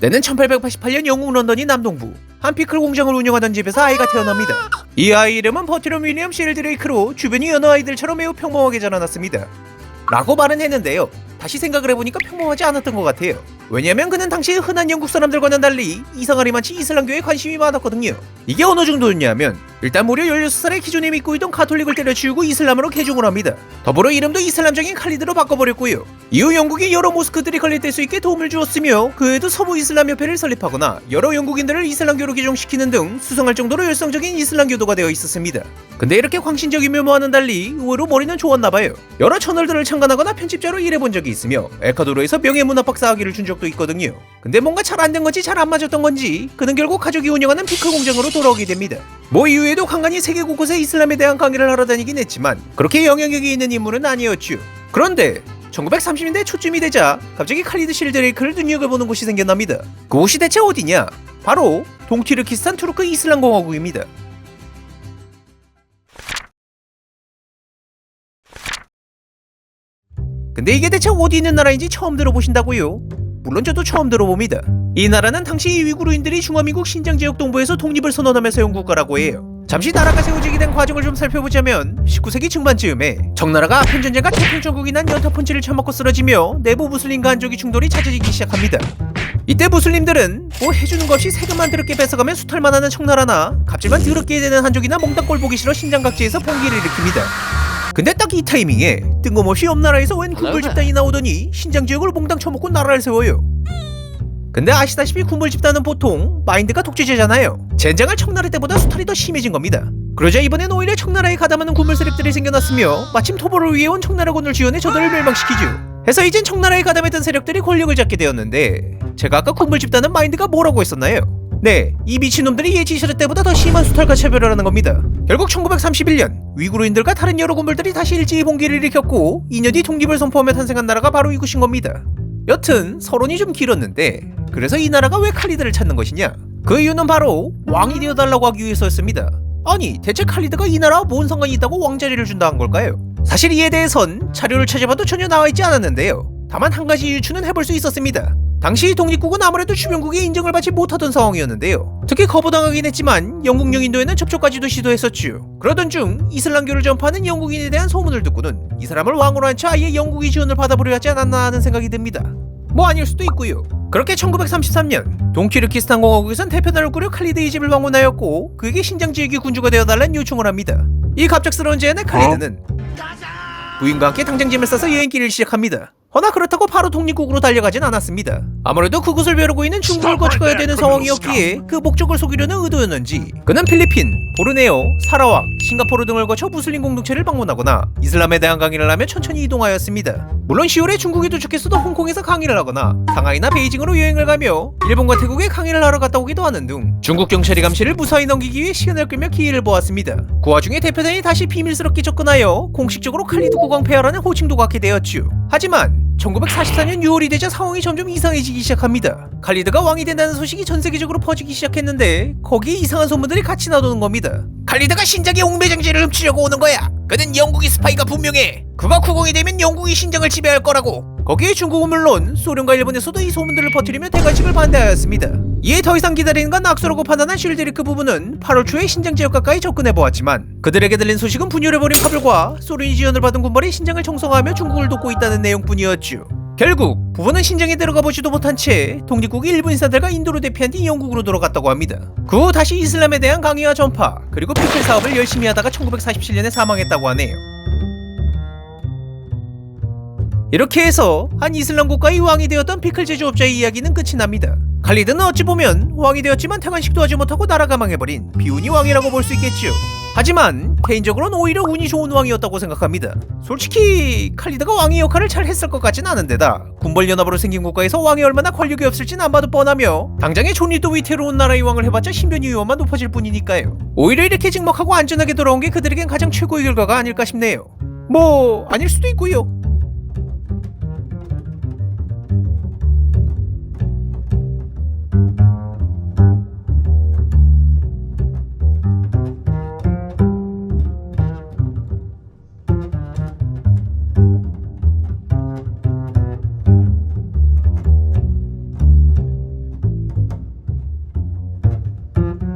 때는 1888년 영국 런던이 남동부 한 피클 공장을 운영하던 집에서 아이가 태어납니다. 이 아이 이름은 버티럼 윌리엄 실드레이크로 주변이 여느 아이들처럼 매우 평범하게 자라났습니다. 라고 말은 했는데요. 다시 생각을 해보니까 평범하지 않았던 것 같아요. 왜냐면 그는 당시 흔한 영국 사람들과는 달리 이상하리만치 이슬람교에 관심이 많았거든요. 이게 어느 정도였냐면 일단 무려 16살에 기존에 믿고 있던 가톨릭을 때려치우고 이슬람으로 개종을 합니다. 더불어 이름도 이슬람적인 칼리드로 바꿔버렸고요. 이후 영국이 여러 모스크들이 건립될 수 있게 도움을 주었으며 그 외에도 서부 이슬람 협회를 설립하거나 여러 영국인들을 이슬람교로 개종시키는 등 수상할 정도로 열성적인 이슬람교도가 되어 있었습니다. 근데 이렇게 광신적인 면모와는 달리 의외로 머리는 좋았나봐요. 여러 채널들을 창간하거나 편집자로 일해본 적이 있으며 에콰도르에서 명예문화 박사 학위를 준 적도 있거든요. 근데 뭔가 잘 안 된 건지 잘 안 맞았던 건지 그는 결국 가족이 운영하는 피클 공장으로 돌아오게 됩니다. 뭐 이후에도 간간히 세계 곳곳에 이슬람에 대한 강의를 하러 다니긴 했지만 그렇게 영향력이 있는 인물은 아니었죠. 그런데 1930년대 초쯤이 되자 갑자기 칼리드 실드레이크를 눈여겨보는 곳이 생겨납니다. 그곳이 대체 어디냐? 바로 동티르키스탄 투르크 이슬람 공화국입니다. 근데 이게 대체 어디 있는 나라인지 처음 들어보신다고요? 물론 저도 처음 들어봅니다. 이 나라는 당시 위구르인들이 중화민국 신장 지역 동부에서 독립을 선언하며 세운 국가라고 해요. 잠시 나라가 세워지게 된 과정을 좀 살펴보자면 19세기 중반쯤에 청나라가 아픈 전쟁과 태평 전국이 난 연타 펀치를 처먹고 쓰러지며 내부 무슬림과 한족이 충돌이 잦아지기 시작합니다. 이때 무슬림들은 뭐 해주는 것 없이 세금만 더럽게 뺏어가면 수탈만 하는 청나라나 갑질만 더럽게 되는 한족이나 몽땅 꼴 보기 싫어 신장 각지에서 봉기를 일으킵니다. 근데 딱 이 타이밍에 뜬금없이 옆 나라에서 웬 군벌 집단이 나오더니 신장 지역을 몽땅 쳐먹고 나라를 세워요. 근데 아시다시피 군벌 집단은 보통 마인드가 독재자잖아요. 젠장할 청나라 때보다 수탈이 더 심해진 겁니다. 그러자 이번엔 오히려 청나라에 가담하는 군벌 세력들이 생겨났으며 마침 토벌을 위해 온 청나라군을 지원해 저들을 멸망시키죠. 해서 이젠 청나라에 가담했던 세력들이 권력을 잡게 되었는데 제가 아까 군벌 집단은 마인드가 뭐라고 했었나요? 네, 이 미친놈들이 예지시르 때보다 더 심한 수탈과 차별을 하는 겁니다. 결국 1931년 위구르인들과 다른 여러 군벌들이 다시 일제히 봉기를 일으켰고 2년 뒤 독립을 선포하며 탄생한 나라가 바로 이곳인 겁니다. 여튼 서론이 좀 길었는데 그래서 이 나라가 왜 칼리드를 찾는 것이냐? 그 이유는 바로 왕이 되어달라고 하기 위해서였습니다. 아니 대체 칼리드가 이 나라와 뭔 상관이 있다고 왕자리를 준다 한 걸까요? 사실 이에 대해선 자료를 찾아봐도 전혀 나와 있지 않았는데요. 다만 한 가지 유추는 해볼 수 있었습니다. 당시 독립국은 아무래도 주변국의 인정을 받지 못하던 상황이었는데요. 특히 거부당하긴 했지만 영국령 인도에는 접촉까지도 시도했었죠. 그러던 중 이슬람교를 전파하는 영국인에 대한 소문을 듣고는 이 사람을 왕으로 한 채 아예 영국이 지원을 받아보려 하지 않았나 하는 생각이 듭니다. 뭐 아닐 수도 있고요. 그렇게 1933년 동키르키스탄 공화국에선 대표단을 꾸려 칼리드의 집을 방문하였고 그에게 신장 지역의 군주가 되어달라는 요청을 합니다. 이 갑작스러운 제안에 칼리드는 부인과 함께 당장 짐을 싸서 여행길을 시작합니다. 허나 그렇다고 바로 독립국으로 달려가진 않았습니다. 아무래도 그곳을 벼르고 있는 중국을 거쳐가야 되는 상황이었기에 그 목적을 속이려는 의도였는지 그는 필리핀, 보르네오, 사라왁, 싱가포르 등을 거쳐 무슬림 공동체를 방문하거나 이슬람에 대한 강의를 하며 천천히 이동하였습니다. 물론 10월에 중국에 도착했어도 홍콩에서 강의를 하거나 상하이나 베이징으로 여행을 가며 일본과 태국에 강의를 하러 갔다 오기도 하는 등 중국 경찰이 감시를 무사히 넘기기 위해 시간을 끌며 기회를 보았습니다. 그 와중에 대표단이 다시 비밀스럽게 접근하여 공식적으로 칼리드 국왕 폐하라는 호칭도 갖게 되었죠. 하지만 1944년 6월이 되자 상황이 점점 이상해지기 시작합니다. 칼리드가 왕이 된다는 소식이 전 세계적으로 퍼지기 시작했는데 거기에 이상한 소문들이 같이 나도는 겁니다. 칼리드가 신장의 옹매장제를 훔치려고 오는 거야. 그는 영국의 스파이가 분명해. 그가 국왕이 되면 영국이 신장을 지배할 거라고. 거기에 중국은 물론 소련과 일본에서도 이 소문들을 퍼뜨리며 대관식을 반대하였습니다. 이에 더 이상 기다리는 건 악수라고 판단한 쉴데리크 부부는 8월 초에 신장 지역 가까이 접근해 보았지만 그들에게 들린 소식은 분열해버린 카불과 소련이 지원을 받은 군벌이 신장을 청성하며 중국을 돕고 있다는 내용뿐이었죠. 결국 부부는 신장에 들어가 보지도 못한 채 독립국의 일부 인사들과 인도로 대피한 뒤 영국으로 돌아갔다고 합니다. 그 후 다시 이슬람에 대한 강의와 전파 그리고 피클 사업을 열심히 하다가 1947년에 사망했다고 하네요. 이렇게 해서 한 이슬람 국가의 왕이 되었던 피클 제조업자의 이야기는 끝이 납니다. 칼리드는 어찌 보면 왕이 되었지만 태관식도 하지 못하고 나라가 망해버린 비운이 왕이라고 볼 수 있겠죠. 하지만 개인적으로는 오히려 운이 좋은 왕이었다고 생각합니다. 솔직히 칼리드가 왕의 역할을 잘 했을 것 같진 않은데다 군벌 연합으로 생긴 국가에서 왕이 얼마나 권력이 없을진 안 봐도 뻔하며 당장에 존이 또 위태로운 나라의 왕을 해봤자 신변 위험만 높아질 뿐이니까요. 오히려 이렇게 직먹하고 안전하게 돌아온 게 그들에겐 가장 최고의 결과가 아닐까 싶네요. 뭐 아닐 수도 있고요.